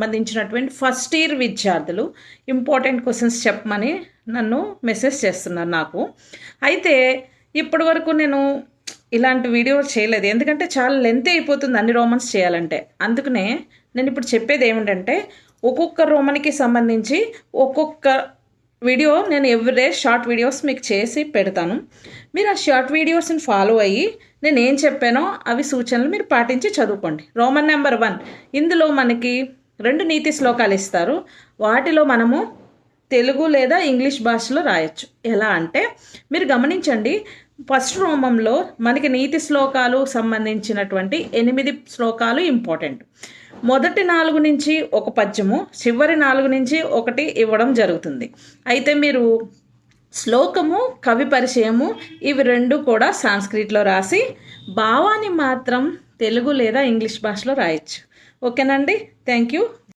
సంబంధించినటువంటి first year విద్యార్థులు important questions చెప్పమని నన్ను మెసేజ్ చేస్తున్నారు నాకు. అయితే ఇప్పటి వరకు నేను ఇలాంటి వీడియో చేయలేదు. ఎందుకంటే చాలా లెంత్ అయిపోతుంది అన్ని రోమన్స్ చేయాలంటే. అందుకనే నేను ఇప్పుడు చెప్పేది ఏమిటంటే ఒక్కొక్క రోమన్కి సంబంధించి ఒక్కొక్క వీడియో నేను ఎవ్రీడే షార్ట్ వీడియోస్ మీకు చేసి పెడతాను. మీరు ఆ షార్ట్ వీడియోస్ని ఫాలో అయ్యి నేను ఏం చెప్పానో అవి సూచనలు మీరు పాటించి చదువుకోండి. రోమన్ నెంబర్ వన్ ఇందులో మనకి రెండు నీతి శ్లోకాలు ఇస్తారు. వాటిలో మనము తెలుగు లేదా ఇంగ్లీష్ భాషలో రాయొచ్చు. ఎలా అంటే మీరు గమనించండి ఫస్ట్ రోమంలో మనకి నీతి శ్లోకాలు సంబంధించినటువంటి ఎనిమిది శ్లోకాలు ఇంపార్టెంట్. మొదటి నాలుగు నుంచి ఒక పద్యము చివరి నాలుగు నుంచి ఒకటి ఇవ్వడం జరుగుతుంది. అయితే మీరు శ్లోకము కవి పరిచయము ఇవి రెండు కూడా సాంస్క్రిట్లో రాసి భావాన్ని మాత్రం తెలుగు లేదా ఇంగ్లీష్ భాషలో రాయొచ్చు. ఓకేనండి? Thank you.